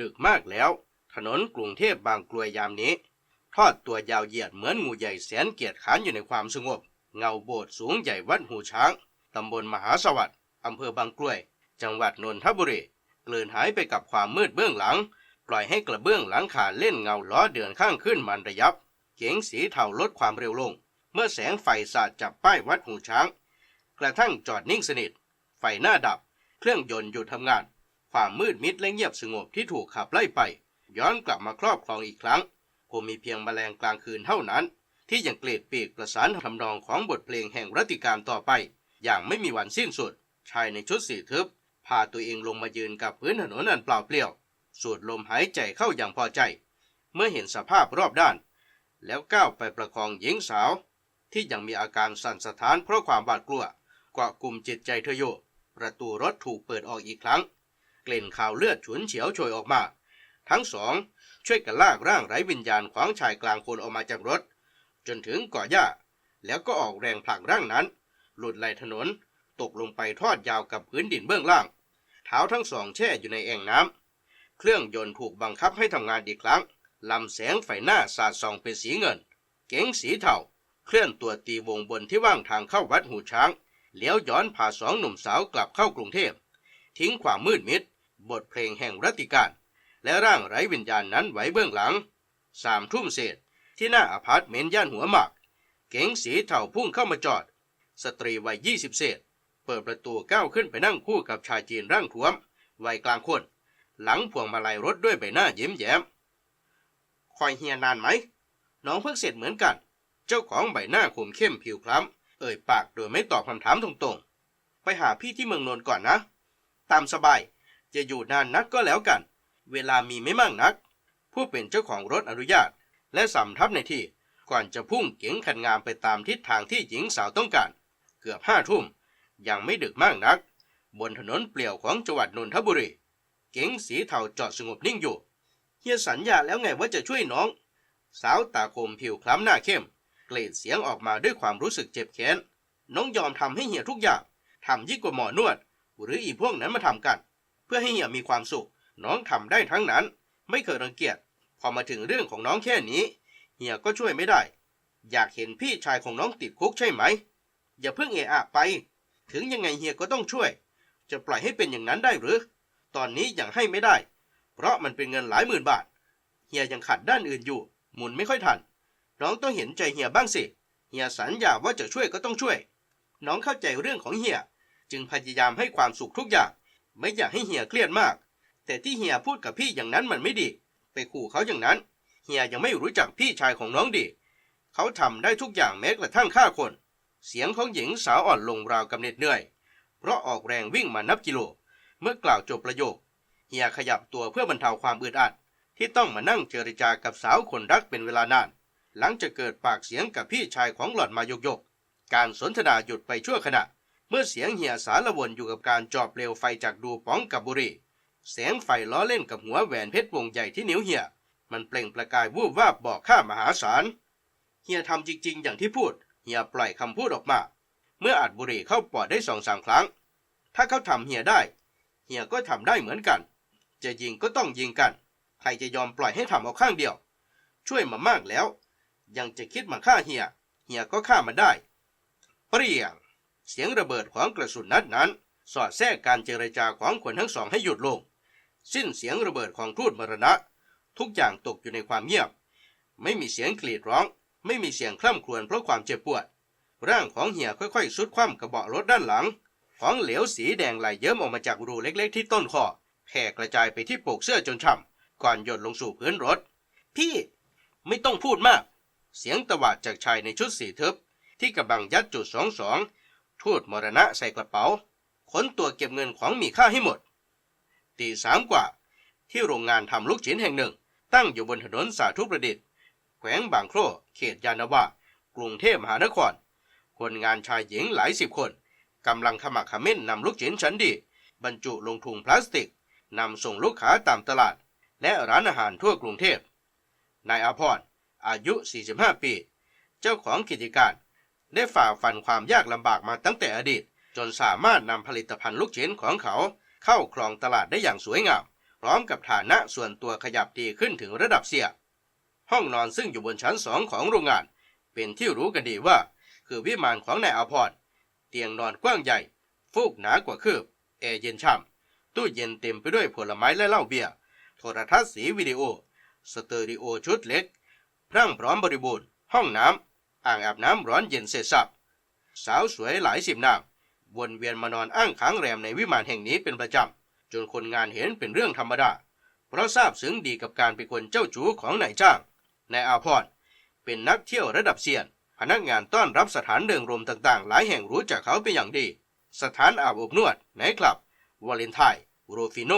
ดึกมากแล้ว ถนนกรุงเทพบางกลวยยามนี้ ทอดตัวยาวเหยียดเหมือนงูใหญ่แสนเกียจขานอยู่ในความสงบ เงาโบสถ์สูงใหญ่วัดหูช้าง ตำบลมหาสวัสดิ์อำเภอบางกลวย จังหวัดนนทบุรีกลืนหายไปกับความมืดเบื้องหลัง ปล่อยให้กระเบื้องหลังคาเล่นเงาล้อเดือนข้างขึ้นมันระยับ เก๋งสีเทาลดความเร็วลง เมื่อแสงไฟสาดจับป้ายวัดหูช้าง กระทั่งจอดนิ่งสนิท ไฟหน้าดับ เครื่องยนต์หยุดทำงาน ความมืดมิดและเงียบสงบที่ถูกขับไล่ไป ย้อนกลับมาครอบครองอีกครั้งคงมีเพียงแมลงกลางคืนเท่านั้น ที่ยังเกลียดปีกประสานทำนองของบทเพลงแห่งรัติการต่อไป อย่างไม่มีวันสิ้นสุด ชายในชุดสีทึบพาตัวเองลงมายืนกับพื้นถนนอันเปล่าเปลี่ยว สูดลมหายใจเข้าอย่างพอใจ เมื่อเห็นสภาพรอบด้าน แล้วก้าวไปประคองหญิงสาว ที่ยังมีอาการสั่นสะท้านเพราะความหวาดกลัวกว่ากลุ่มจิตใจเธออยู่ประตูรถถูกเปิดออกอีกครั้ง กลิ่นข่าวเลือดฉุนเฉียวโชยออกมา ทั้งสองช่วยกันลากร่างไร้วิญญาณของชายกลางคนออกมาจากรถ จนถึงก่อหญ้า แล้วก็ออกแรงผลักร่างนั้น หลุดไหลถนน ตกลงไปทอดยาวกับพื้นดินเบื้องล่าง เท้าทั้งสองแช่อยู่ในแอ่งน้ำเครื่องยนต์ถูกบังคับให้ทำงานอีกครั้งลำแสงไฟหน้าสาดส่องเป็นสีเงิน เก๋งสีเทาเคลื่อนตัวตีวงบนที่ว่างทางเข้าวัดหูช้างเลี้ยวย้อนพาสองหนุ่มสาวกลับเข้ากรุงเทพ ทิ้งความมืดมิด บทเพลงแห่งรัติการ และร่างไร้วิญญาณนั้นไว้เบื้องหลังสามทุ่มเศษที่หน้าอพาร์ตเมนต์ย่านหัวหมาก เก๋งสีเทาพุ่งเข้ามาจอด สตรีวัยยี่สิบเศษ เปิดประตูก้าวขึ้นไปนั่งคู่กับชายจีนร่างท้วม วัยกลางคน หลังพวงมาลัยรถด้วยใบหน้ายิ้มแย้มคอยเฮียนานไหม น้องเพิ่งเสร็จเหมือนกัน เจ้าของใบหน้าคมเข้มผิวคล้ำ เอ่ยปากโดยไม่ตอบคำถามตรงๆ ไปหาพี่ที่เมืองนนท์ก่อนนะ ตามสบาย จะอยู่นานนักก็แล้วกัน เวลามีไม่มากนัก ผู้เป็นเจ้าของรถอนุญาต และสำทับในที่ก่อนจะพุ่งเก๋งคันงามไปตามทิศทางที่หญิงสาวต้องการ เกือบห้าทุ่ม ยังไม่ดึกมากนัก บนถนนเปลี่ยวของจังหวัดนนทบุรี เก๋งสีเทาจอดสงบนิ่งอยู่เฮียสัญญาแล้วไงว่าจะช่วยน้อง สาวตาคมผิวคล้ำหน้าเข้ม เกรดเสียงออกมาด้วยความรู้สึกเจ็บแค้น น้องยอมทำให้เฮียทุกอย่างทำยิ่งกว่าหมอนวด หรืออีพวกนั้นมาทำกัน เพื่อให้เฮียมีความสุข น้องทำได้ทั้งนั้น ไม่เคยรังเกียจพอมาถึงเรื่องของน้องแค่นี้ เฮียก็ช่วยไม่ได้ อยากเห็นพี่ชายของน้องติดคุกใช่ไหม อย่าเพิ่งเอะอะไป ถึงยังไงเฮียก็ต้องช่วย จะปล่อยให้เป็นอย่างนั้นได้หรือ ตอนนี้ยังให้ไม่ได้ เพราะมันเป็นเงินหลายหมื่นบาท เฮียยังขัดด้านอื่นอยู่ หมุนไม่ค่อยทัน น้องต้องเห็นใจเฮียบ้างสิ เฮียสัญญาว่าจะช่วยก็ต้องช่วย น้องเข้าใจเรื่องของเฮีย จึงพยายามให้ความสุขทุกอย่าง ไม่อยากให้เฮียเครียดมาก แต่ที่เฮียพูดกับพี่อย่างนั้นมันไม่ดี ไปขู่เขาอย่างนั้น เฮียยังไม่รู้จักพี่ชายของน้องดี เขาทำได้ทุกอย่างแม้กระทั่งฆ่าคน เสียงของหญิงสาวอ่อนลงราวกับเหน็ดเหนื่อย เพราะออกแรงวิ่งมานับกิโล เมื่อกล่าวจบประโยค เฮียขยับตัวเพื่อบรรเทาความอึดอัด ที่ต้องมานั่งเจรจากับสาวคนรักเป็นเวลานาน หลังจะเกิดปากเสียงกับพี่ชายของหล่อนมายกยก การสนทนาหยุดไปชั่วขณะ เมื่อเสียงเหียสารวนอยู่กับการจอบเปลวไฟจากดูป้องกับบุรีแสงไฟล้อเล่นกับหัวแหวนเพชรวงใหญ่ที่นิ้วเหียมันเปล่งประกายวูบวาบบอกข้ามหาศาลเฮียทำจริง ๆ อย่างที่พูดเฮียปล่อยคำพูดออกมา เมื่ออัดบุหรี่เข้าปอดได้สองสามครั้ง ถ้าเขาทำเฮียได้เฮียก็ทำได้เหมือนกัน จะยิงก็ต้องยิงกัน ใครจะยอมปล่อยให้ทำเอาข้างเดียว ช่วยมามากแล้ว ยังจะคิดมาฆ่าเฮียเฮียก็ฆ่ามันได้ เปรี้ยง เสียงระเบิดของกระสุนนัดนั้น สอดแทรกการเจรจาของคนทั้งสองให้หยุดลง สิ้นเสียงระเบิดของทูตมรณะ ทุกอย่างตกอยู่ในความเงียบ ไม่มีเสียงกรีดร้อง ไม่มีเสียงคร่ำครวญเพราะความเจ็บปวด ร่างของเฮียค่อยๆสุดคว่ำกระเบาะรถด้านหลัง ของเหลวสีแดงไหลเยิ้มออกมาจากรูเล็กๆ ที่ต้นคอแผ่กระจายไปที่โปกเสื้อจนฉ่ำก่อนหยดลงสู่พื้นรถ พี่ไม่ต้องพูดมาก เสียงตวาดจากชายในชุดสีทึบที่กำลังยัดจุดสองสอง ทูตมรณะใส่กระเป๋าขนตัวเก็บเงินของมีค่าให้หมด ตีสามกว่า ที่โรงงานทำลูกชิ้นแห่งหนึ่ง ตั้งอยู่บนถนนสาธุประดิษฐ์ แขวงบางโครเขตยานาวากรุงเทพมหานคร คนงานชายหญิงหลายสิบคนกำลังขมักขม้นนำลูกชิ้นชั้นดี บรรจุลงถุงพลาสติกนำส่งลูกค้าตามตลาด และร้านอาหารทั่วกรุงเทพนายอภรอายุ 45 ปี เจ้าของกิจการ ได้ฝ่าฟันความยากลำบากมาตั้งแต่อดีต จนสามารถนำผลิตภัณฑ์ลูกชิ้นของเขา เข้าครองตลาดได้อย่างสวยงาม พร้อมกับฐานะส่วนตัวขยับดีขึ้นถึงระดับเสีย ห้องนอนซึ่งอยู่บนชั้นสองของโรงงาน เป็นที่รู้กันดีว่า คือวิมานของนายอาพรเตียงนอนกว้างใหญ่ ฟูกหนากว่าคืบแอร์เย็นช่ำตู้เย็นเต็มไปด้วยผลไม้และเหล้าเบียร์โทรทัศน์สีวิดีโอ สเตอริโอชุดเล็ก พรั่งพร้อมบริบูรณ์ ห้องน้ำ อ่างอาบน้ำร้อนเย็นเสร็จสับ สาวสวยหลายสิบนางวนเวียนมานอนอ้างค้างแรมในวิมานแห่งนี้เป็นประจำ จนคนงานเห็นเป็นเรื่องธรรมดา เพราะทราบซึ้งดีกับการเป็นคนเจ้าชู้ของนายจ้างนายอาพรเป็นนักเที่ยวระดับเซียน พนักงานต้อนรับสถานเดิงรมต่างๆ หลายแห่งรู้จักเขาเป็นอย่างดี สถานอาบอบนวดไนท์คลับวาเลนไทน์โรฟิโน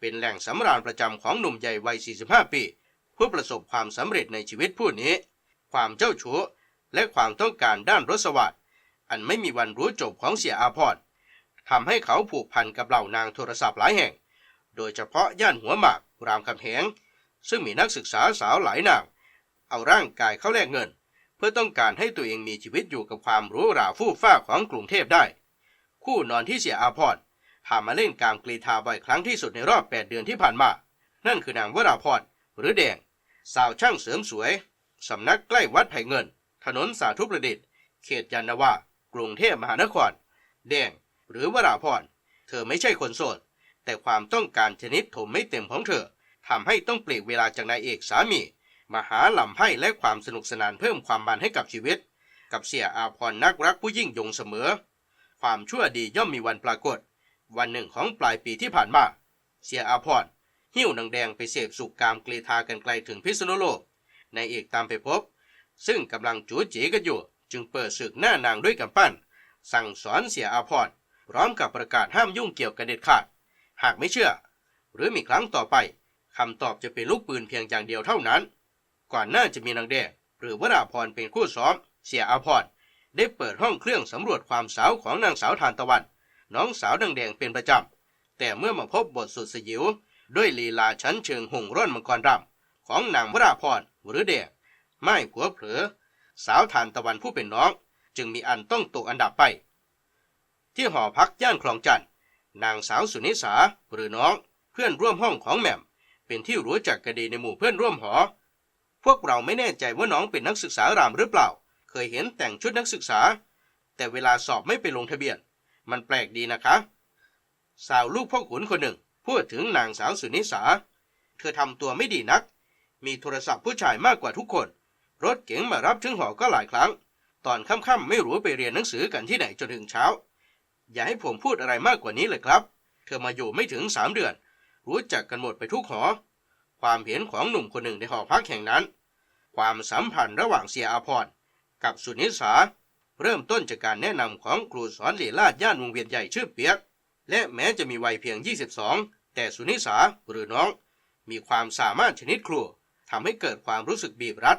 เป็นแหล่งสำราญประจำของหนุ่มใหญ่วัย 45 ปี ผู้ประสบความสำเร็จในชีวิตผู้นี้ ความเจ้าชู้ และความต้องการด้านรสสวัสดอันไม่มีวันรู้จบของเสียอาพรทำให้เขาผูกพันกับเหล่านางโทรศัพท์หลายแห่ง โดยเฉพาะย่านหัวหมากรามคำแหง ซึ่งมีนักศึกษาสาวหลายนาง เอาร่างกายเข้าแลกเงิน เพื่อต้องการให้ตัวเองมีชีวิตอยู่กับความรู้ราฟู่ฟ้าของกรุงเทพได้ คู่นอนที่เสียอาพรพามาเล่นกามกรีธาบ่อยครั้งที่สุดในรอบ 8 เดือนที่ผ่านมา นั่นคือนางวราพรหรือแดง สาวช่างเสริมสวย สำนักใกล้วัดไผ่เงิน ถนนสาธุประดิษฐ์ เขตยานนาวากรุงเทพมหานคร แดง หรือวราพร เธอไม่ใช่คนโสด แต่ความต้องการชนิดถมไม่เต็มของเธอทำให้ต้องเปลีกเวลาจากนายเอกสามี มาหาลำไพ่และความสนุกสนานเพิ่มความมันให้กับชีวิต กับเสียอาพรนักรักผู้ยิ่งยงเสมอ ความชั่วดีย่อมมีวันปรากฏ วันหนึ่งของปลายปีที่ผ่านมา เสียอาพรหิ้วนางแดงไปเสพสุกกามกรีธากันไกลถึงพิษณุโลกนายเอกตามไปพบ ซึ่งกำลังจูจีกันอยู่ จึงเปิดศึกหน้านางด้วยกำปั้น สั่งสอนเสียอาพรพร้อมกับประกาศห้ามยุ่งเกี่ยวกันเด็ดขาด หากไม่เชื่อ หรือมีครั้งต่อไปคำตอบจะเป็นลูกปืนเพียงอย่างเดียวเท่านั้น ก่อนหน้าจะมีนางแดงหรือวราพรเป็นคู่ซ้อม เสียอาพรได้เปิดห้องเครื่องสำรวจความสาวของนางสาวทานตะวัน น้องสาวดังแดงเป็นประจำ แต่เมื่อมาพบบทสุดสยิว ด้วยลีลาชั้นเชิงหงร่อนมังกรรำของนางวราพรหรือแดง ไม่ผัวเผลอ สาวทานตะวันผู้เป็นน้อง จึงมีอันต้องตกอันดับไป ที่หอพักย่านคลองจันทน์นางสาวสุนิสาหรือน้องเพื่อนร่วมห้องของแหม่ม เป็นที่รู้จักกันดีในหมู่เพื่อนร่วมหอ พวกเราไม่แน่ใจว่าน้องเป็นนักศึกษารามหรือเปล่า เคยเห็นแต่งชุดนักศึกษา แต่เวลาสอบไม่ไปลงทะเบียน มันแปลกดีนะคะ สาวลูกพ่อขุนคนหนึ่งพูดถึงนางสาวสุนิสา เธอทำตัวไม่ดีนัก มีโทรศัพท์ผู้ชายมากกว่าทุกคน รถเก๋งมารับถึงหอก็หลายครั้ง ตอนค่ำๆไม่รู้ไปเรียนหนังสือกันที่ไหนจนถึงเช้า อย่าให้ผมพูดอะไรมากกว่านี้เลยครับ เธอมาอยู่ไม่ถึงสามเดือน รู้จักกันหมดไปทุกหอ ความเห็นของหนุ่มคนหนึ่งในหอพักแห่งนั้น ความสัมพันธ์ระหว่างเสียอาพรกับสุนิสาเริ่มต้นจากการแนะนำของครูสอนเหลีลาดย่านวงเวียนใหญ่ชื่อเปียก และแม้จะมีวัยเพียง 22 แต่สุนิสาหรือน้อง มีความสามารถชนิดครูทำให้เกิดความรู้สึกบีบรัด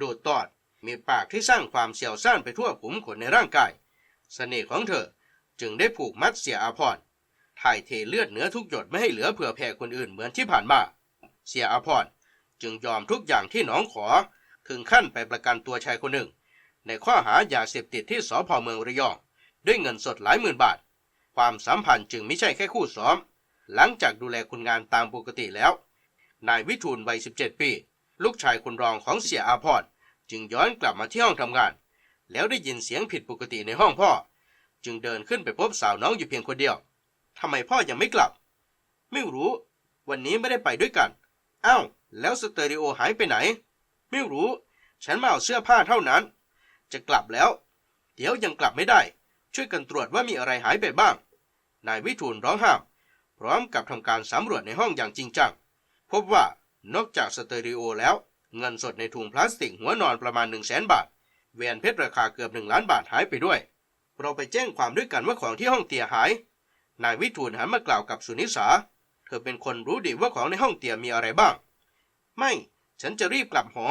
ดูดตอด มีปากที่สร้างความเสียวซ่านไปทั่วขุมขนในร่างกายเสน่ห์ของเธอจึงได้ผูกมัดเสียอาพรถ่ายเทเลือดเนื้อทุกหยดไม่ให้เหลือเผื่อแผ่คนอื่นเหมือนที่ผ่านมา เสียอาพรจึงยอมทุกอย่างที่น้องขอ ถึงขั้นไปประกันตัวชายคนหนึ่ง ในข้อหายาเสพติดที่สพเมืองระยอง ด้วยเงินสดหลายหมื่นบาท ความสัมพันธ์จึงไม่ใช่แค่คู่ซ้อม หลังจากดูแลคนงานตามปกติแล้ว นายวิทูลวัย 17 ปี ลูกชายคนรองของเสียอาพร จึงย้อนกลับมาที่ห้องทำงาน แล้วได้ยินเสียงผิดปกติในห้องพ่อ จึงเดินขึ้นไปพบสาวน้องอยู่เพียงคนเดียวทำไมพ่อยังไม่กลับ ไม่รู้ วันนี้ไม่ได้ไปด้วยกันอ้าวแล้วสเตอริโอหายไปไหน ไม่รู้ ฉันมาเอาเสื้อผ้าเท่านั้น จะกลับแล้ว เดี๋ยวยังกลับไม่ได้ ช่วยกันตรวจว่ามีอะไรหายไปบ้าง นายวิทูลร้องห้าม พร้อมกับทำการสำรวจในห้องอย่างจริงจัง พบว่านอกจากสเตอริโอแล้ว เงินสดในถุงพลาสติกหัวนอนประมาณ1 0 0 0 0แสนบาท แหวนเพชรราคาเกือบหนึ่งล้านบาทหายไปด้วย เราไปแจ้งความด้วยกันว่าของที่ห้องเตียหาย นายวิทูลหันมากล่าวกับสุนิสา เธอเป็นคนรู้ดีว่าของในห้องเตียมีอะไรบ้าง ไม่ ฉันจะรีบกลับหอ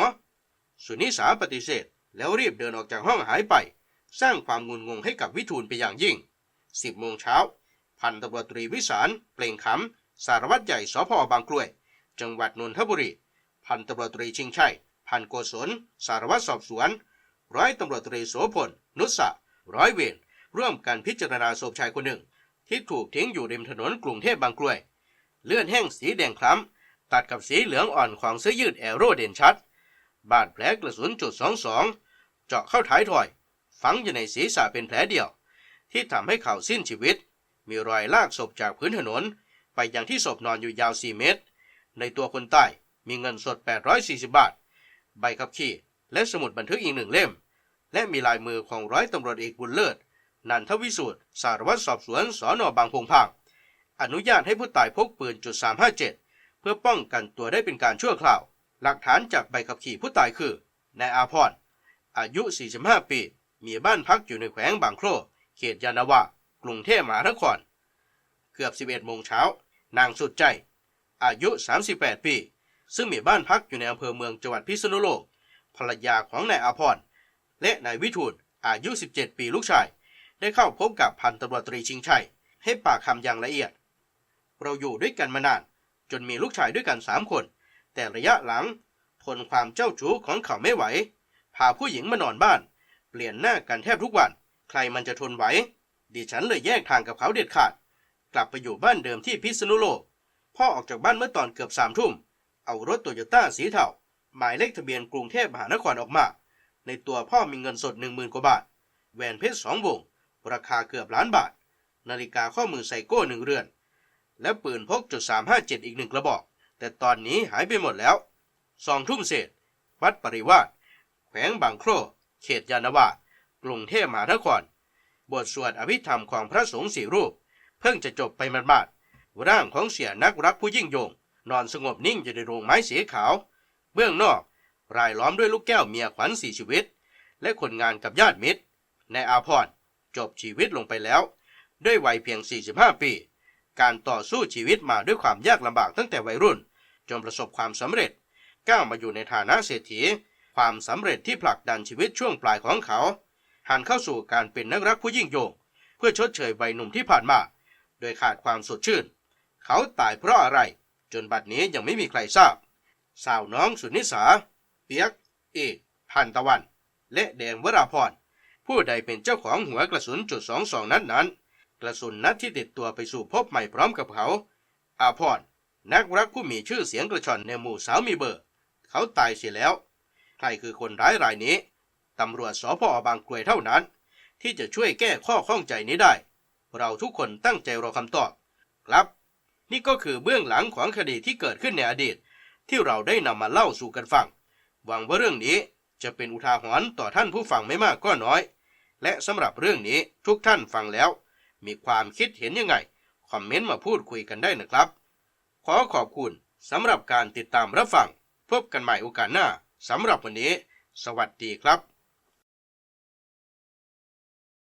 สุนิสาปฏิเสธ แล้วรีบเดินออกจากห้องหายไป สร้างความงุนงงให้กับวิทูลไปอย่างยิ่งสิบโมงเช้า พันตำรวจตรีวิสาร เปล่งคำสารวัตรใหญ่สพบางกลวย จังหวัดนนทบุรี พันตำรวจตรีชิงชัย พันโกศล สารวัตรสอบสวน ร้อยตำรวจตรีโสพล นุสะร้อยเวรร่วมกันพิจารณาศพชายคนหนึ่ง ที่ถูกทิ้งอยู่ริมถนนกรุงเทพบางกลวย เลือดแห้งสีแดงคล้ำ ตัดกับสีเหลืองอ่อนของเสื้อยืดแอโร่เด่นชัด บาดแผลกระสุนจุดสองสองเจาะเข้าท้ายถอย ฝังอยู่ในศีรษะเป็นแผลเดียว ที่ทำให้เขาสิ้นชีวิต มีรอยลากศพจากพื้นถนน ไปยังที่ศพนอนอยู่ยาว 4 เมตร ในตัวคนใต้ มีเงินสด 840 บาท ใบขับขี่ และสมุดบันทึกอีกหนึ่งเล่ม และมีลายมือของร้อยตำรวจเอกบุญเลิศ นันทวิสูตรสารวัตรสอบสวนสอนอบางพงพาง อนุญาตให้ผู้ตายพกปืนจุด357 เพื่อป้องกันตัวได้เป็นการชั่วคราว หลักฐานจากใบขับขี่ผู้ตายคือนายอาพรอายุ 45 ปี มีบ้านพักอยู่ในแขวงบางโครเขตยานนาวากรุงเทพมหานคร เกือบ 11 โมงเช้า นางสุดใจ อายุ 38 ปี ซึ่งมีบ้านพักอยู่ในอำเภอเมืองจังหวัดพิษณุโลก ภรรยาของนายอาพรและนายวิทูลอายุ 17 ปีลูกชาย ได้เข้าพบกับพันตำรวจตรีชิงชัย ให้ปากคำอย่างละเอียด เราอยู่ด้วยกันมานาน จนมีลูกชายด้วยกันสามคน แต่ระยะหลัง ทนความเจ้าชู้ของเขาไม่ไหว พาผู้หญิงมานอนบ้าน เปลี่ยนหน้ากันแทบทุกวัน ใครมันจะทนไหว ดิฉันเลยแยกทางกับเขาเด็ดขาด กลับไปอยู่บ้านเดิมที่พิษณุโลก พ่อออกจากบ้านเมื่อตอนเกือบสามทุ่ม เอารถโตโยต้าสีเทาหมายเลขทะเบียนกรุงเทพมหานครออกมา ในตัวพ่อมีเงินสดหนึ่งหมื่นกว่าบาท แหวนเพชรสองวง ราคาเกือบล้านบาท นาฬิกาข้อมือไซโก้หนึ่งเรือน และปืนพกจุดสามห้าเจ็ดอีกหนึ่งกระบอก แต่ตอนนี้หายไปหมดแล้วสองทุ่มเศษ วัดปริวาสแขวงบางโครเขตยานาวากรุงเทพมหานคร บทสวดอภิธรรมของพระสงฆ์สี่รูป เพิ่งจะจบไปหมาดๆร่างของเสียนักรักผู้ยิ่งยง นอนสงบนิ่งอยู่ในโรงไม้สีขาว เบื้องนอก รายล้อมด้วยลูกแก้วเมียขวัญสี่ชีวิต และคนงานกับญาติมิตรในอาพรจบชีวิตลงไปแล้ว ด้วยวัยเพียง 45 ปี การต่อสู้ชีวิตมาด้วยความยากลำบากตั้งแต่วัยรุ่น จนประสบความสำเร็จ ก้าวมาอยู่ในฐานะเศรษฐี ความสำเร็จที่ผลักดันชีวิตช่วงปลายของเขา หันเข้าสู่การเป็นนักรักผู้ยิ่งโยง เพื่อชดเชยวัยหนุ่มที่ผ่านมา โดยขาดความสดชื่น เขาตายเพราะอะไร จนบัดนี้ยังไม่มีใครทราบ สาวน้องสุนิสา เปียก เอกพันตะวัน และแดงวราพร ผู้ใดเป็นเจ้าของหัวกระสุนจุดสองสองนัดนั้น กระสุนนัดที่ติดตัวไปสู่พบใหม่พร้อมกับเขา อาพร นักรักผู้มีชื่อเสียงกระชอนในหมู่สาวมีเบอร์ เขาตายเสียแล้ว ใครคือคนร้ายรายนี้ ตำรวจสพบางกรวยเท่านั้น ที่จะช่วยแก้ข้อข้องใจนี้ได้ เราทุกคนตั้งใจรอคำตอบ ครับ นี่ก็คือเบื้องหลังของคดีที่เกิดขึ้นในอดีต ที่เราได้นำมาเล่าสู่กันฟัง หวังว่าเรื่องนี้จะเป็นอุทาหรณ์ต่อท่านผู้ฟังไม่มากก็น้อย และสำหรับเรื่องนี้ทุกท่านฟังแล้ว มีความคิดเห็นยังไง คอมเมนต์มาพูดคุยกันได้นะครับ ขอขอบคุณสำหรับการติดตามรับฟัง พบกันใหม่โอกาสหน้าสำหรับวันนี้ สวัสดีครับ